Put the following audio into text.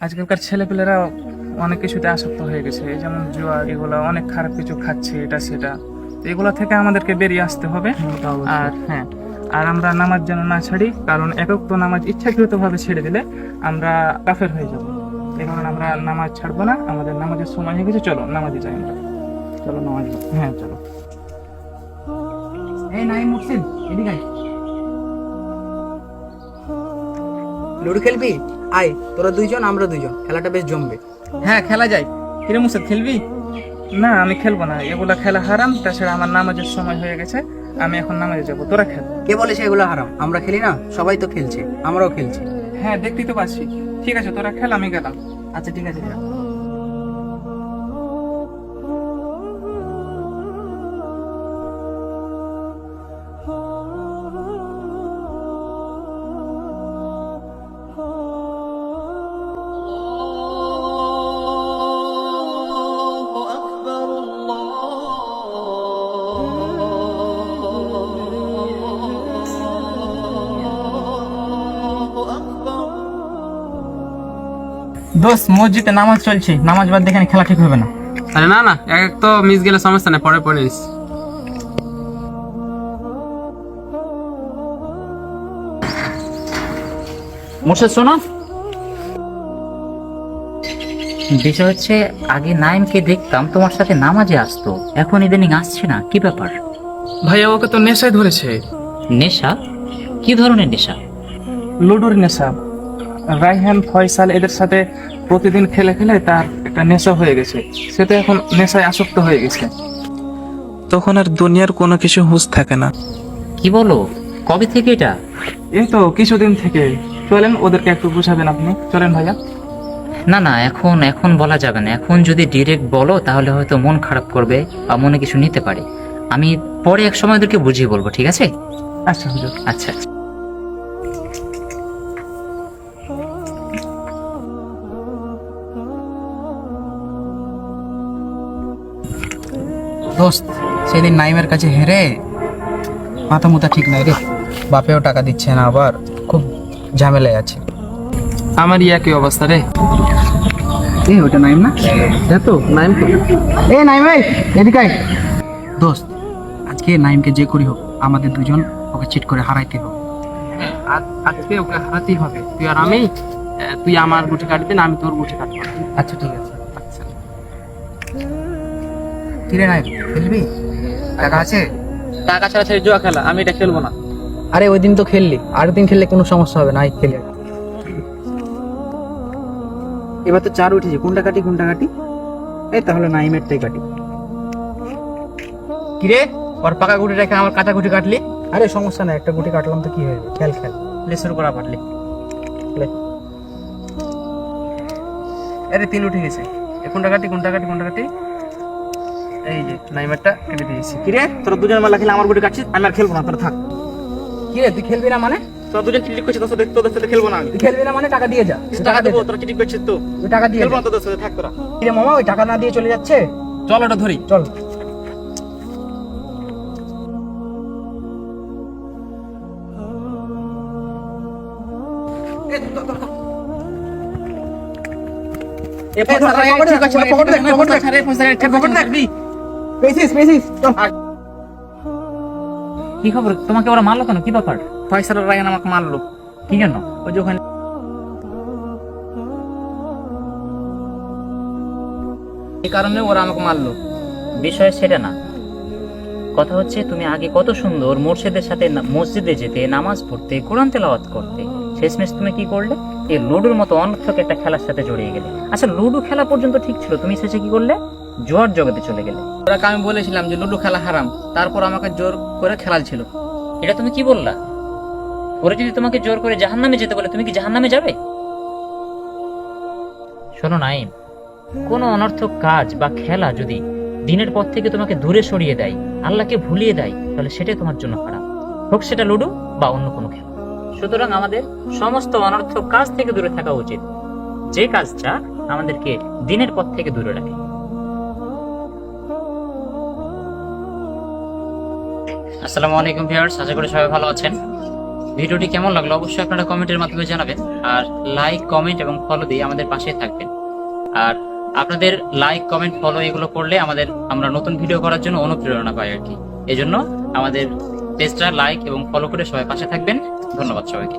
আজকালকার ছেলেপেলেরা অনেক কিছুতে আসক্ত হয়ে গেছে। যেমন জুয়া এগুলো অনেক খারাপ কিছু খাচ্ছে এটা সেটা। তো এগুলো থেকে আমাদেরকে বেরিয়ে আসতে হবে। আর হ্যাঁ আর আমরা নামাজ যেন না ছাড়ি কারণ একক তো নামাজ ইচ্ছাকৃত ভাবে ছেড়ে দিলে আমরা কাফের হয়ে যাব। এই কারণে আমরা নামাজ ছাড়বো না আমাদের নামাজের সময় হয়ে গেছে। চলো নামাজে যাই আমরা। চলো নামাজ হ্যাঁ চলো। এই নাই মুর্শিদ এদিকে লুডো খেলবি? আয় তোরা দুইজন আমরা দুইজন। খেলাটা বেশ জমবে। হ্যাঁ খেলা যায় কিরে মুসাদ খেলবি? না আমি খেলব না। এগুলা খেলা হারাম তাছাড়া আমার নামাজের সময় হয়ে গেছে। আমি এখন নামাজে যাব। তোরা খেল। কে বলেছে এগুলো হারাম? আমরা খেলি না? সবাই তো খেলছে। আমরাও খেলছি। হ্যাঁ দেখতেই তো পাচ্ছি। ঠিক আছে তোরা খেল আমি গেলাম। আচ্ছা ঠিক আছে যা। দোস্ত মসজিদে নামাজ চলছে। নামাজ বাদ দেখে খেলা ঠিক হবে না। আরে না না এক এক তো মিস গেলে সমস্যা নেই পরে নিস। মোর্শেদ শোনো। বিষয় হচ্ছে আগে নাইমকে দেখতাম তোমার সাথে নামাজে আসতো। এখন ইদানিং আসছে না কি ব্যাপার? ভাইয়া ওকে তো নেশায় ধরেছে। নেশা? কি ধরনের নেশা? লুডোর নেশা। রাইহান ফয়সাল এদের সাথে প্রতিদিন খেলে খেলে তার একটা নেশা হয়ে গেছে। সে তো এখন নেশায় আসক্ত হয়ে গেছে। তখন আর দুনিয়ার কোনো কিছু হুঁশ থাকে না। কি বলো? কবে থেকে এটা? এই তো কিছুদিন থেকে। চলেন ওদেরকে একটু বুঝাবেন আপনি। চলেন ভাইয়া। না না এখন এখন বলা যাবে না। এখন যদি ডিরেক্ট বলো তাহলে হয়তো মন খারাপ করবে বা মনে কিছু নিতে পারে। আমি পরে এক সময় ওদেরকে বুঝিয়ে বলব ঠিক আছে? আচ্ছা হুজুর। আচ্ছা আচ্ছা। দোস্ত সেদিন নাইমের কাছে হেরে মাথা মুথা ঠিক নাই রে। বাপেও টাকা দিচ্ছে না আবার খুব ঝামেলায় আছে। আমার ইয়া কি অবস্থা রে। এ ওটা নাইম না? এতো নাইম তো। এ নাইম ভাই এদিকে। দোস্ত আজকে নাইমকে যে করি হোক আমাদের দুজন ওকে চিট করে হারাইতে হোক আজকে ওকে হারাতেই হবে। তুই আর আমি তুই আমার গুটি কাটবি না আমি তোর গুটি কাটবো। আচ্ছা ঠিক আছে। আচ্ছা। কিরে নাইম খেলবি? টাকা আছে? টাকা ছাড়া ছেড়ে জুয়া খেলা আমি এটা খেলব না। আরে ওই দিন তো খেললি। আর দিন খেললে কোনো সমস্যা হবে না আই খেলে। এবার তো চার উঠেছে কোনটা কাটি কোনটা কাটি? এই তাহলে নাইমেরটাই কাটি। কিরে ওর পাকা গুটি রেখে আমার কাঁচা গুটি কাটলি? আরে সমস্যা নাই একটা গুটি কাটলাম তো কি হয়েছে খেল খেল। লে শুরু করা পারলি। আরে তিন উঠে গেছে। এ কোনটা কাটি কোনটা কাটি কোনটা কাটি? এই যে নাইমারটা কেটে দিয়েছি। কিরে? তোরা দুজন মেলা খেলে আমার গুটি কাটছিস? আমি আর খেলব না তোরা থাক। কি রে তুই খেলবি না মানে? তোরা দুজন চিটিং করছিস তোর সাথে তোদের সাথে খেলব না আমি। তুই খেলবি না মানে? টাকা দিয়ে যা। টাকা দেবো? তোরা চিটিং করছিস তো। তুই টাকা দিয়ে খেলব না তোদের সাথে থাক তোরা। কি রে মামা ওই টাকা না দিয়ে চলে যাচ্ছে? চল ওটা ধরি। চল। এ পয়সা পকেটে রাখ, ঠিক আছে পকেটে পকেটে রাখ, কি খবর? তোমাকে ওরা মারলো কেন? কি ব্যাপার? পয়সাটা রায়ন আমাকে মারলো। কি জন্য? ওই যে ওখানে এই কারণে ওরা আমাকে মারলো। বিষয় সেটা না। কথা হচ্ছে, তুমি আগে কত সুন্দর মোর্শেদের সাথে মসজিদে যেতে, নামাজ পড়তে, কোরআন তেলাওয়াত করতে। শেষমেশ তুমি কি করলে? এই লুডুর মতো অনর্থক একটা খেলার সাথে জড়িয়ে গেলে। আচ্ছা লুডু খেলা পর্যন্ত ঠিক ছিল। তুমি শেষে কি করলে? জোয়ার জগতে চলে গেলে। ওরাকে আমি বলেছিলাম যে, লুডো খেলা হারাম। তারপর আমাকে জোর করে খেলাল ছিল। এটা তুমি কি বললা? ওরা যদি তোমাকে জোর করে জাহান্নামে যেতে বলে, তুমি কি জাহান্নামে যাবে? শোনো নাইম কোনো অনর্থক কাজ বা খেলা যদি দিনের পর থেকে তোমাকে দূরে সরিয়ে দেয়, আল্লাহকে ভুলিয়ে দেয়, তাহলে সেটাই তোমার জন্য খারাপ হোক সেটা লুডো বা অন্য কোনো খেলা। সুতরাং আমাদের সমস্ত অনর্থক কাজ থেকে দূরে থাকা উচিত। যে কাজটা আমাদেরকে দিনের পথ থেকে দূরে রাখে। আসসালামু আলাইকুম ভিউয়ার্স, আশা করি সবাই ভালো আছেন। ভিডিওটি কেমন লাগল অবশ্যই আপনারা কমেন্টের মাধ্যমে জানাবেন আর লাইক, কমেন্ট এবং ফলো দিয়ে আমাদের পাশে থাকবেন। আর আপনাদের লাইক, কমেন্ট ফলো এগুলো করলে আমাদের, আমরা নতুন ভিডিও করার জন্য অনুপ্রেরণা পাই আর কি। এজন্য আমাদের পেজটা লাইক এবং ফলো করে সবাই পাশে থাকবেন। ধন্যবাদ সবাইকে।